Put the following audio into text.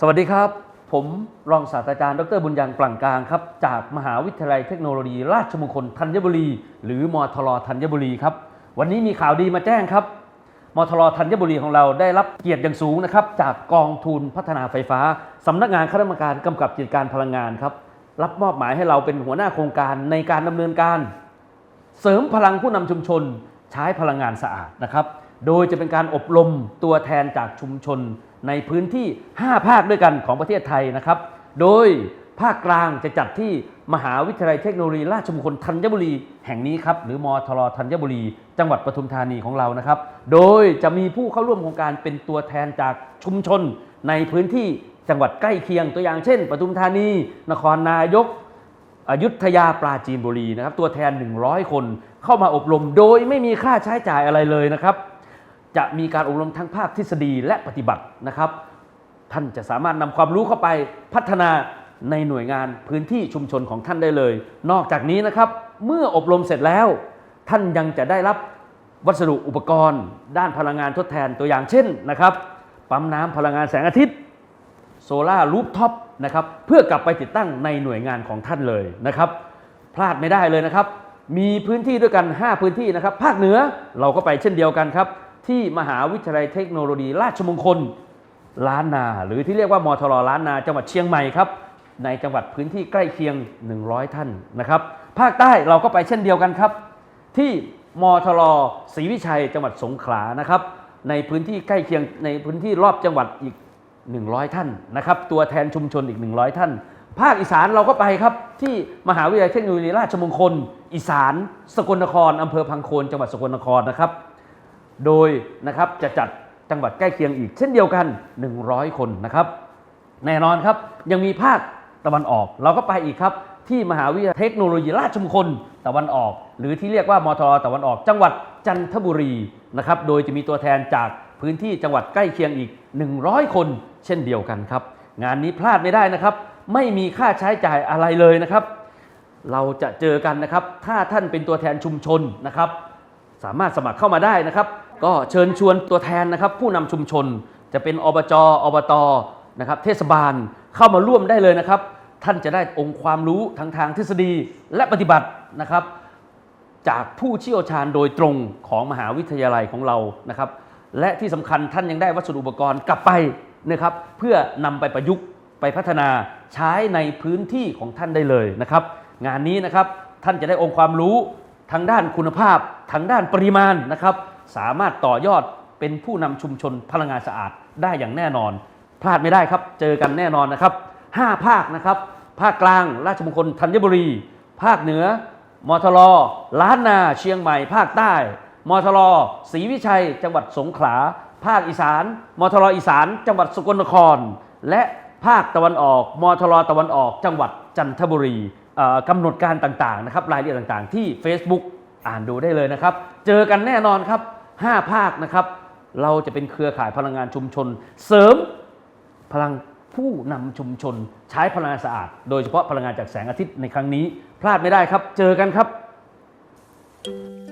สวัสดีครับ ผมรองศาสตราจารย์ดรบุญยังปลั่งกลางครับ จากมหาวิทยาลัยเทคโนโลยี ราชมงคลธัญบุรี หรือมทรธัญบุรีครับ วันนี้มีข่าวดีมาแจ้งครับมทรธัญบุรีของเราได้รับเกียรติอย่างสูงนะครับ จากกองทุนพัฒนาไฟฟ้าสำนักงานคณะกรรมการกำกับกิจการพลังงานครับ รับมอบหมายให้เราเป็นหัวหน้าโครงการในการดำเนินการ เสริมพลังผู้นำชุมชนใช้พลังงานสะอาดนะครับ โดยจะเป็นการอบรมตัวแทนจากชุมชน ในพื้นที่ 5 ภาคด้วยกันของประเทศไทยนะครับ โดยภาคกลางจะจัดที่มหาวิทยาลัยเทคโนโลยีราชมงคลธัญบุรีแห่งนี้ครับหรือมทรธัญบุรี จังหวัดปทุมธานีของเรานะครับ โดยจะมีผู้เข้าร่วมโครงการเป็นตัวแทนจากชุมชน ในพื้นที่จังหวัดใกล้เคียงตัวอย่างเช่น ปทุมธานี นครนายกอยุธยาปราจีนบุรีนะครับตัวแทน 100 คนเข้ามาอบรม โดยไม่มีค่าใช้จ่ายอะไรเลยนะครับ จะมีการอบรมทั้งภาคทฤษฎีและปฏิบัตินะครับ ท่านจะสามารถนำความรู้เข้าไปพัฒนาในหน่วยงานพื้นที่ชุมชนของท่านได้เลย นอกจากนี้นะครับ เมื่ออบรมเสร็จแล้ว ท่านยังจะได้รับวัสดุอุปกรณ์ ด้านพลังงานทดแทนตัวอย่างเช่นนะครับปั๊มน้ำพลังงานแสงอาทิตย์โซลารูฟท็อปนะครับเพื่อกลับไปติดตั้งในหน่วยงานของท่านเลยนะครับ พลาดไม่ได้เลยนะครับ มีพื้นที่ด้วยกัน 5 พื้นที่นะครับ ภาคเหนือเราก็ไปเช่นเดียวกันครับ ที่มหาวิทยาลัยเทคโนโลยี ราชมงคลล้านนา หรือที่เรียกว่ามทรล้านนา จังหวัดเชียงใหม่ครับในจังหวัดพื้นที่ใกล้เคียง 100 ท่านนะครับ ภาคใต้เราก็ไปเช่นเดียวกันครับ ที่มทรศรีวิชัยจังหวัดสงขลานะครับ ในพื้นที่ใกล้เคียงในพื้นที่รอบจังหวัดอีก 100 ท่านนะครับ ตัวแทนชุมชนอีก 100 ท่าน ภาคอีสานเราก็ไปครับ ที่มหาวิทยาลัยเทคโนโลยีราชมงคล อีสาน สกลนครอำเภอพังโคนจังหวัดสกลนครนะครับ โดยนะครับจะจัดจังหวัดใกล้เคียงอีกเช่นเดียวกัน 100 คนนะครับ แน่นอนครับยังมีภาคตะวันออก เราก็ไปอีกครับ ที่มหาวิทยาลัยเทคโนโลยีราชมงคลตะวันออก หรือที่เรียกว่ามทรตะวันออก จังหวัดจันทบุรีนะครับโดยจะมีตัวแทนจากพื้นที่จังหวัดใกล้เคียงอีก 100 คน เช่นเดียวกันครับ งานนี้พลาดไม่ได้นะครับ ไม่มีค่าใช้จ่ายอะไรเลยนะครับ เราจะเจอกันนะครับ ถ้าท่านเป็นตัวแทนชุมชนนะครับ สามารถสมัครเข้ามาได้นะครับ ก็เชิญชวนตัวแทนนะครับ ผู้นำชุมชนจะเป็นอบจอบตนะครับ เทศบาลเข้ามาร่วมได้เลยนะครับ ท่านจะได้องค์ความรู้ทั้งทางทฤษฎีและปฏิบัตินะครับ จากผู้เชี่ยวชาญโดยตรงของมหาวิทยาลัยของเรานะครับ และที่สำคัญท่านยังได้วัสดุอุปกรณ์กลับไปนะครับ เพื่อนำไปประยุกต์ไปพัฒนาใช้ในพื้นที่ของท่านได้เลยนะครับ งานนี้นะครับท่านจะได้องค์ความรู้ทางด้านคุณภาพทางด้านปริมาณนะครับ สามารถต่อยอดเป็นผู้นำชุมชนพลังงานสะอาดได้อย่างแน่นอน พลาดไม่ได้ครับ เจอกันแน่นอนนะครับ 5 ภาคนะครับ ภาคกลางราชมงคลธัญบุรี ภาคเหนือมอทลรล้านนาเชียงใหม่ ภาคใต้มอทลรศรีวิชัย จังหวัดสงขลา ภาคอีสานมอทรอีสาน จังหวัดสกลนคร และภาคตะวันออกมอทลรตะวันออก จังหวัดจันทบุรีกำหนดการต่างๆนะครับรายละเอียดต่างๆ ที่ Facebook อ่านดูได้เลยนะครับ เจอกันแน่นอนครับ 5 ภาคนะครับ เราจะเป็นเครือข่ายพลังงานชุมชน เสริมพลังผู้นำชุมชนใช้พลังงานสะอาด โดยเฉพาะพลังงานจากแสงอาทิตย์ในครั้งนี้ พลาดไม่ได้ครับ เจอกันครับ